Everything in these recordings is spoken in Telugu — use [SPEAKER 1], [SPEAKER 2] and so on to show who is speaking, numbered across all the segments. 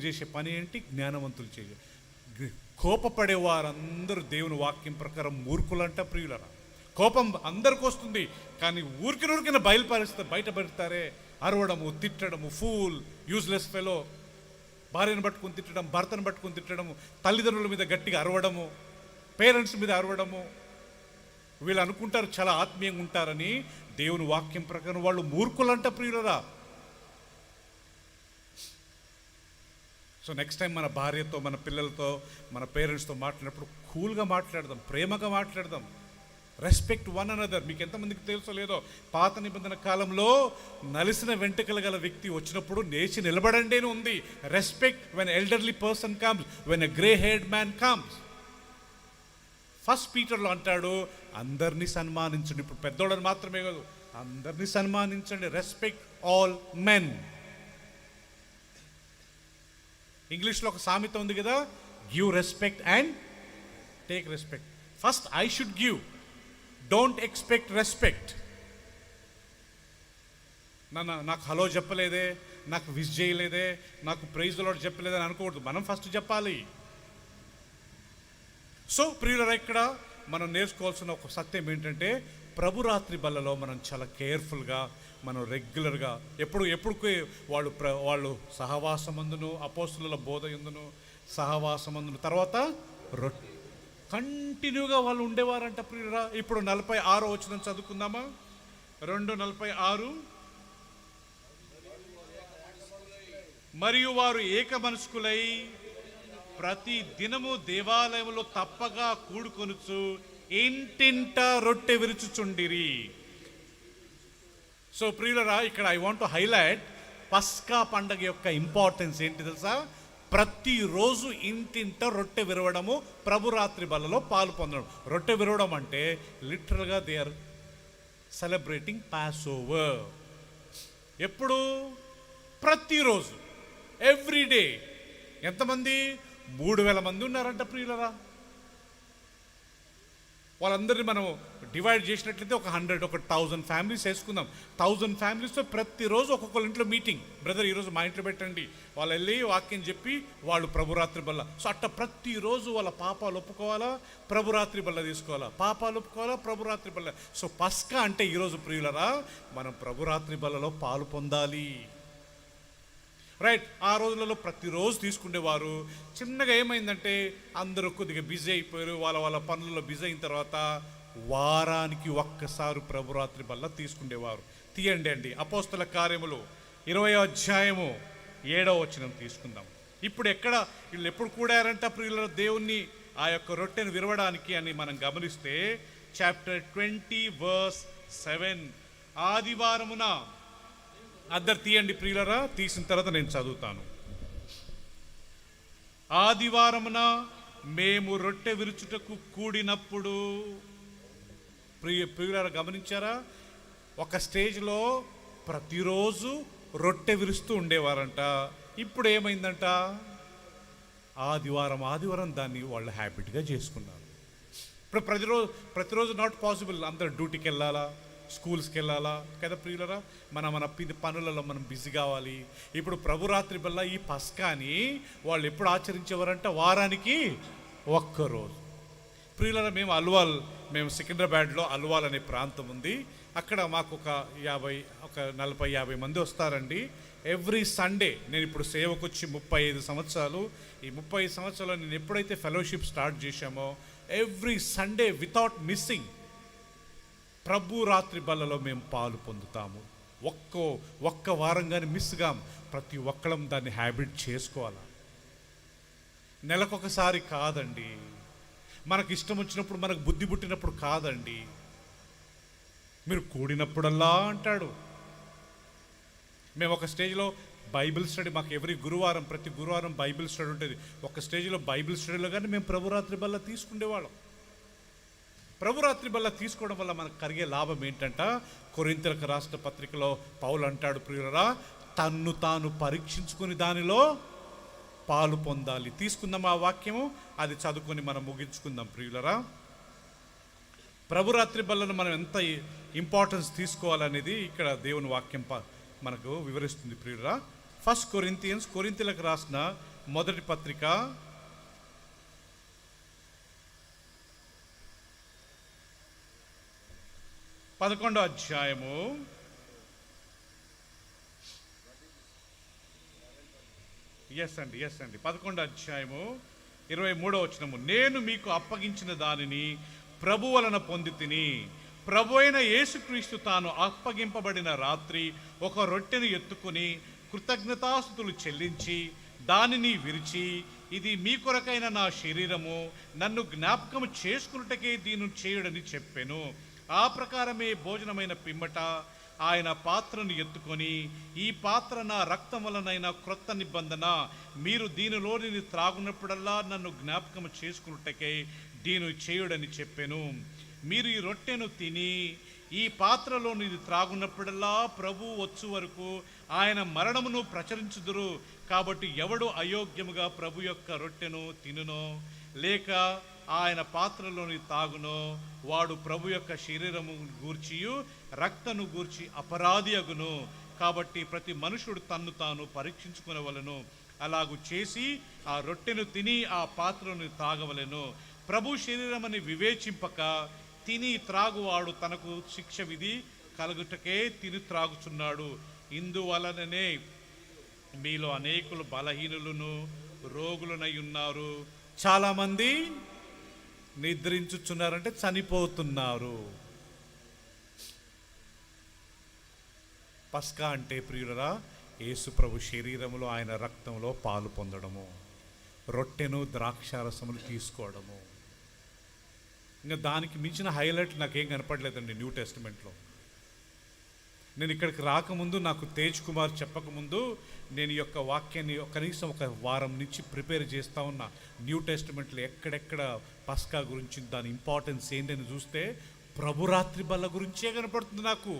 [SPEAKER 1] చేసే పని ఏంటి? జ్ఞానవంతులు చేయ కోపపడే వారందరూ దేవుని వాక్యం ప్రకారం మూర్ఖులంట ప్రియులరా. కోపం అందరికి వస్తుంది కానీ ఊరికి ఊరికిన బయలుపరిస్తే బయటపడతారే. అరవడము తిట్టడము ఫూల్ యూజ్లెస్ ఫెలో భార్యను పట్టుకుని తిట్టడం భర్తను పట్టుకుని తిట్టడము తల్లిదండ్రుల మీద గట్టిగా అరవడము పేరెంట్స్ మీద అరవడము. వీళ్ళు అనుకుంటారు చాలా ఆత్మీయంగా ఉంటారని. దేవుని వాక్యం ప్రకారం వాళ్ళు మూర్ఖులంట ప్రియులరా. సో నెక్స్ట్ టైం మన భార్యతో మన పిల్లలతో మన పేరెంట్స్తో మాట్లాడినప్పుడు కూల్గా మాట్లాడదాం ప్రేమగా మాట్లాడదాం. రెస్పెక్ట్ వన్ అనదర్ మీకు ఎంతమందికి తెలుసో లేదో పాత నిబంధన కాలంలో నలిసిన వెంట్రుకలు గల వ్యక్తి వచ్చినప్పుడు నేచి నిలబడండి అని ఉంది. Respect when elderly person comes when a grey haired man comes first పీటర్లో అంటాడు అందరినీ సన్మానించండి. ఇప్పుడు పెద్దోళ్ళని మాత్రమే కాదు అందరినీ సన్మానించండి. రెస్పెక్ట్ ఆల్ మెన్ ఇంగ్లీష్లో ఒక సామెత ఉంది కదా give respect and take respect first I should give don't expect respect నన్ను నాకు హలో చెప్పలేదే నాకు విష్ చేయలేదే నాకు ప్రైజ్ లాడ్ చెప్పలేదే అని అనుకోకూడదు. మనం ఫస్ట్ చెప్పాలి. సో ప్రియులరా ఇక్కడ మనం నేర్చుకోవాల్సిన ఒక సత్యం ఏంటంటే ప్రభురాత్రి బల్లలో మనం చాలా కేర్ఫుల్గా మనం రెగ్యులర్గా ఎప్పుడు ఎప్పుడు వాళ్ళు ప్ర వాళ్ళు సహవాసమందును అపోస్తుల బోధ ఎందును సహవాసమందును. తర్వాత రొట్టె కంటిన్యూగా వాళ్ళు ఉండేవారంట ప్రియురా. ఇప్పుడు నలభై ఆరు వచ్చిన చదువుకుందామా? రెండు నలభై ఆరు. మరియు వారు ఏక మనస్కులై ప్రతి దినము దేవాలయంలో తప్పగా కూడుకొనుచు ఇంటింట రొట్టె విరుచుచుండిరి. సో ప్రియులరా ఇక్కడ ఐ వాంట్ హైలైట్ పస్కా పండగ యొక్క ఇంపార్టెన్స్ ఏంటి తెలుసా? ప్రతిరోజు ఇంటింట రొట్టె విరవడము ప్రభురాత్రి బలలో పాలు పొందడం. రొట్టె విరవడం అంటే లిటరల్గా they are celebrating Passover ఎప్పుడు? ప్రతిరోజు ఎవ్రీడే ఎంతమంది? మూడు వేల మంది ఉన్నారంట ప్రియులరా. వాళ్ళందరినీ మనము డివైడ్ చేసినట్లయితే ఒక హండ్రెడ్ ఒక థౌజండ్ ఫ్యామిలీస్ వేసుకుందాం. థౌజండ్ ఫ్యామిలీస్తో ప్రతిరోజు ఒక్కొక్కరి ఇంట్లో మీటింగ్. బ్రదర్ ఈరోజు మా ఇంట్లో పెట్టండి. వాళ్ళు వెళ్ళి వాక్యం చెప్పి వాళ్ళు ప్రభురాత్రి బల్ల. సో అట్ట ప్రతిరోజు వాళ్ళ పాపాలు ఒప్పుకోవాలా? ప్రభురాత్రి బల్ల తీసుకోవాలా? పాపాలు ఒప్పుకోవాలా? ప్రభురాత్రి బల్ల. సో పస్కా అంటే ఈరోజు ప్రియులరా మనం ప్రభురాత్రి బల్లలో పాలు పొందాలి. రైట్ ఆ రోజులలో ప్రతిరోజు తీసుకునేవారు చిన్నగా ఏమైందంటే అందరూ కొద్దిగా బిజీ అయిపోయారు. వాళ్ళ వాళ్ళ పనులలో బిజీ అయిన తర్వాత వారానికి ఒక్కసారి ప్రభురాత్రి బల్ల తీసుకునేవారు తీయండి అండి. అపోస్తల కార్యములు ఇరవై అధ్యాయము ఏడవ వచనం తీసుకుందాం. ఇప్పుడు ఎక్కడ వీళ్ళు ఎప్పుడు కూడారంట ప్రియుల దేవుణ్ణి ఆ యొక్క రొట్టెను విరవడానికి అని మనం గమనిస్తే చాప్టర్ ట్వంటీ వర్స్ సెవెన్ ఆదివారమున అద్దరు తీయండి ప్రియులరా తీసిన తర్వాత నేను చదువుతాను. ఆదివారమున మేము రొట్టె విరుచుటకు కూడినప్పుడు ప్రియ ప్రియులారా గమనించారా? ఒక స్టేజ్లో ప్రతిరోజు రొట్టె విరుస్తూ ఉండేవారంట. ఇప్పుడు ఏమైందంట? ఆదివారం ఆదివారం దాన్ని వాళ్ళు హ్యాబిట్గా చేసుకున్నారు. ఇప్పుడు ప్రతిరోజు ప్రతిరోజు నాట్ పాసిబుల్ అందరు డ్యూటీకి వెళ్ళాలా? స్కూల్స్కి వెళ్ళాలా? కదా ప్రియులరా మన మన పనులలో మనం బిజీ కావాలి. ఇప్పుడు ప్రభురాత్రి వల్ల ఈ పస్కాని వాళ్ళు ఎప్పుడు ఆచరించేవారంటే? వారానికి ఒక్కరోజు. ప్రియులరా మేము అల్వాల్ మేము సికింద్రాబాద్లో అల్వాల్ అనే ప్రాంతం ఉంది. అక్కడ మాకు ఒక యాభై ఒక నలభై యాభై మంది వస్తారండి. ఎవ్రీ సండే నేను ఇప్పుడు సేవకు వచ్చి ముప్పై ఐదు సంవత్సరాలు. ఈ ముప్పై ఐదు సంవత్సరాలు నేను ఎప్పుడైతే ఫెలోషిప్ స్టార్ట్ చేశామో ఎవ్రీ సండే వితౌట్ మిస్సింగ్ ప్రభు రాత్రి బల్లలో మేము పాలు పొందుతాము. ఒక్కో ఒక్క వారం కానీ మిస్గా. ప్రతి ఒక్కరం దాన్ని హ్యాబిట్ చేసుకోవాలా? నెలకొకసారి కాదండి. మనకు ఇష్టం వచ్చినప్పుడు మనకు బుద్ధి పుట్టినప్పుడు కాదండి. మీరు కూడినప్పుడల్లా అంటాడు. మేము ఒక స్టేజ్లో బైబిల్ స్టడీ మాకు ఎవ్రీ గురువారం ప్రతి గురువారం బైబిల్ స్టడీ ఉంటుంది. ఒక స్టేజ్లో బైబిల్ స్టడీలో కానీ మేము ప్రభురాత్రి బల్ల తీసుకునేవాళ్ళం ప్రభురాత్రి బల్ల తీసుకోవడం వల్ల మనకు కలిగే లాభం ఏంటంట? కొరింతలకు రాష్ట్ర పత్రికలో పౌలు అంటాడు ప్రియులరా తన్ను తాను పరీక్షించుకుని దానిలో పాలు పొందాలి. తీసుకుందాం ఆ వాక్యము అది చదువుకొని మనం ముగించుకుందాం ప్రియులరా. ప్రభురాత్రి బల్లను మనం ఎంత ఇంపార్టెన్స్ తీసుకోవాలనేది ఇక్కడ దేవుని వాక్యం ప- మనకు వివరిస్తుంది ప్రియులరా. ఫస్ట్ కొరింతియన్స్ కొరింతలకు రాసిన మొదటి పత్రిక. పదకొండో అధ్యాయము. ఎస్ అండి ఎస్ అండి. పదకొండు అధ్యాయము ఇరవై మూడో వచనము. నేను మీకు అప్పగించిన దానిని ప్రభు వలన పొంది తిని ప్రభు అయిన యేసుక్రీస్తు తాను అప్పగింపబడిన రాత్రి ఒక రొట్టెను ఎత్తుకుని కృతజ్ఞతాస్థుతులు చెల్లించి దానిని విరిచి ఇది మీ కొరకైన నా శరీరము నన్ను జ్ఞాపకం చేసుకున్నటకే దీని చేయుడని చెప్పాను. ఆ ప్రకారమే భోజనమైన పిమ్మట ఆయన పాత్రను ఎత్తుకొని ఈ పాత్ర నా రక్తం వలనైన క్రొత్త నిబంధన. మీరు దీనిలోని త్రాగునప్పుడల్లా నన్ను జ్ఞాపకం చేసుకున్నట్టకే దీని చేయుడని చెప్పాను. మీరు ఈ రొట్టెను తిని ఈ పాత్రలోని త్రాగునప్పుడల్లా ప్రభు వచ్చు వరకు ఆయన మరణమును ప్రచురించుదురు. కాబట్టి ఎవడు అయోగ్యముగా ప్రభు యొక్క రొట్టెను తినునో లేక ఆయన పాత్రలోని తాగును వాడు ప్రభు యొక్క శరీరము గూర్చియు రక్తను గూర్చి అపరాధి అగును. కాబట్టి ప్రతి మనుషుడు తన్ను తాను పరీక్షించుకునవలను. అలాగు చేసి ఆ రొట్టెను తిని ఆ పాత్రను తాగవలను. ప్రభు శరీరమని వివేచింపక తిని త్రాగువాడు తనకు శిక్ష విధి కలుగుటకే తిని త్రాగుచున్నాడు. ఇందువలననే మీలో అనేకులు బలహీనులను రోగులనై ఉన్నారు. చాలామంది నిద్రించుచున్నారంటే చనిపోతున్నారు. పస్కా అంటే ప్రియులరా ఏసుప్రభు శరీరంలో ఆయన రక్తంలో పాలు పొందడము రొట్టెను ద్రాక్షారసములు తీసుకోవడము. ఇంకా దానికి మించిన హైలైట్ నాకేం కనపడలేదండి న్యూ టెస్టిమెంట్లో. నేను ఇక్కడికి రాకముందు నాకు తేజ్ కుమార్ చెప్పకముందు నేను యొక్క వాక్యాన్ని కనీసం ఒక వారం నుంచి ప్రిపేర్ చేస్తా ఉన్నా. న్యూ టెస్టిమెంట్లో ఎక్కడెక్కడ పస్కా గురించి దాని ఇంపార్టెన్స్ ఏంటని చూస్తే ప్రభురాత్రి బల్ల గురించే కనపడుతుంది నాకు.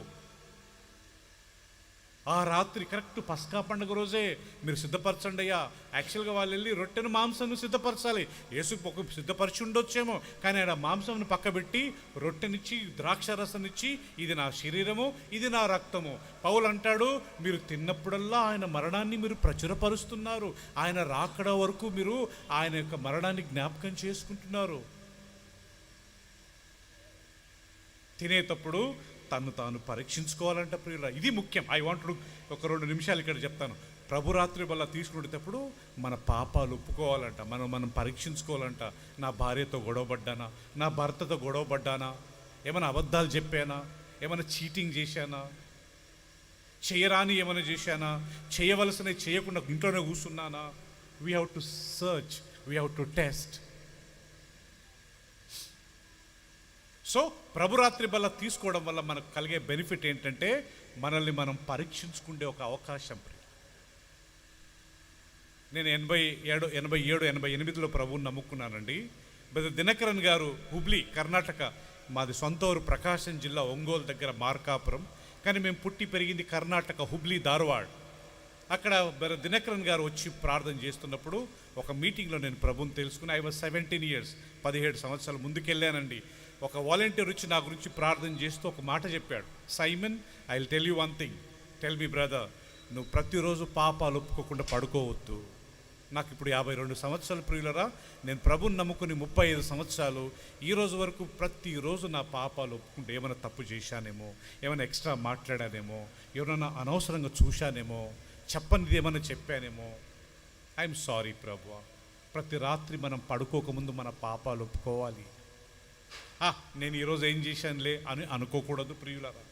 [SPEAKER 1] ఆ రాత్రి కరెక్ట్ పస్కా పండుగ రోజే మీరు సిద్ధపరచండి అయ్యా. యాక్చువల్గా వాళ్ళు వెళ్ళి రొట్టెను మాంసం సిద్ధపరచాలి. యేసు ఒక సిద్ధపరిచి ఉండొచ్చేమో. కానీ ఆడ మాంసంను పక్కబెట్టి రొట్టెనిచ్చి ద్రాక్ష రసనిచ్చి ఇది నా శరీరము ఇది నా రక్తము. పౌలు అంటాడు మీరు తిన్నప్పుడల్లా ఆయన మరణాన్ని మీరు ప్రచురపరుస్తున్నారు. ఆయన రాకడ వరకు మీరు ఆయన యొక్క మరణాన్ని జ్ఞాపకం చేసుకుంటున్నారు. తినేటప్పుడు తను తాను పరీక్షించుకోవాలంట ప్రియుల. ఇది ముఖ్యం. ఐ వాంట్ ఒక రెండు నిమిషాలు ఇక్కడ చెప్తాను. ప్రభురాత్రి వల్ల తీసుకునేటప్పుడు మన పాపాలు ఒప్పుకోవాలంట. మనం మనం పరీక్షించుకోవాలంట. నా భార్యతో గొడవపడ్డానా నా భర్తతో గొడవపడ్డానా ఏమైనా అబద్ధాలు చెప్పానా? ఏమైనా చీటింగ్ చేశానా? చేయరాని ఏమైనా చేశానా? చేయవలసినవి చేయకుండా ఇంట్లోనే కూర్చున్నానా? We have to search we have to test so ప్రభురాత్రి బల్ల తీసుకోవడం వల్ల మనకు కలిగే బెనిఫిట్ ఏంటంటే మనల్ని మనం పరీక్షించుకునే ఒక అవకాశం. నేను ఎనభై ఏడు ఎనభై ఏడు ఎనభై ఎనిమిదిలో ప్రభువుని నమ్ముకున్నానండి. బ్రదర్ దినకరన్ గారు హుబ్లీ కర్ణాటక మాది సొంత ఊరు ప్రకాశం జిల్లా ఒంగోలు దగ్గర మార్కాపురం. కానీ మేము పుట్టి పెరిగింది కర్ణాటక హుబ్లీ ధార్వాడ్. అక్కడ బ్రదర్ దినకరన్ గారు వచ్చి ప్రార్థన చేస్తున్నప్పుడు ఒక మీటింగ్లో నేను ప్రభుని తెలుసుకుని ఐ వాజ్ సెవెంటీన్ ఇయర్స్ పదిహేడు సంవత్సరాల ముందుకెళ్ళానండి. ఒక వాలంటీర్ వచ్చి నా గురించి ప్రార్థన చేస్తూ ఒక మాట చెప్పాడు. Simon I will tell you one thing tell me brother నువ్వు ప్రతిరోజు పాపాలు ఒప్పుకోకుండా పడుకోవద్దు. నాకు ఇప్పుడు యాభై రెండు సంవత్సరాలు ప్రియులరా. నేను ప్రభుని నమ్ముకుని ముప్పై ఐదు సంవత్సరాలు. ఈ రోజు వరకు ప్రతిరోజు నా పాపాలు ఒప్పుకుంటే ఏమైనా తప్పు చేశానేమో ఏమైనా ఎక్స్ట్రా మాట్లాడానేమో ఎవరైనా అనవసరంగా చూశానేమో చెప్పనిది ఏమైనా చెప్పానేమో. ఐఎమ్ సారీ ప్రభు ప్రతి రాత్రి మనం పడుకోకముందు మన పాపాలు ఒప్పుకోవాలి. నేను ఈరోజు ఏం చేశానులే అని అనుకోకూడదు ప్రియులరా.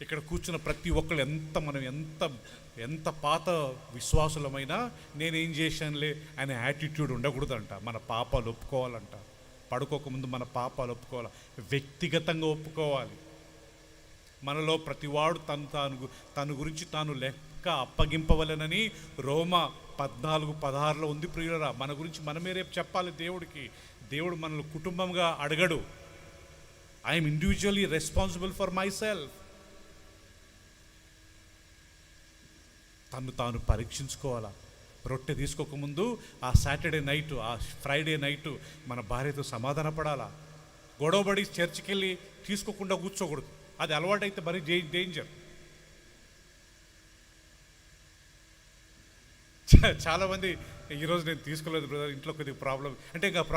[SPEAKER 1] ఇక్కడ కూర్చున్న ప్రతి ఒక్కళ్ళు ఎంత మనం ఎంత ఎంత పాత విశ్వాసులమైనా నేనేం చేశానులే అనే యాటిట్యూడ్ ఉండకూడదంట. మన పాపాలు ఒప్పుకోవాలంట. పడుకోకముందు మన పాపాలు ఒప్పుకోవాలి. వ్యక్తిగతంగా ఒప్పుకోవాలి. మనలో ప్రతివాడు తను తాను తన గురించి తాను లెక్క అప్పగింపవలెనని రోమ పద్నాలుగు పదహారులో ఉంది ప్రియులరా. మన గురించి మనమే రేపు చెప్పాలి దేవుడికి. దేవుడు మనల్ని కుటుంబంగా అడగడు. I'm individually responsible for myself తను తాను పరీక్షించుకోవాలా? రొట్టె తీసుకోకముందు ఆ సాటర్డే నైట్ ఆ ఫ్రైడే నైట్ మన భార్యతో సమాధాన పడాలా? గొడవబడి చర్చికి వెళ్ళి తీసుకోకుండా కూర్చోకూడదు. అది అలవాటైతే మరీ డే డేంజర్. చాలామంది ఈరోజు నేను తీసుకోలేదు బ్రదర్ ఇంట్లో కొద్దిగా ప్రాబ్లం అంటే ఇంకా ప్రాబ్లం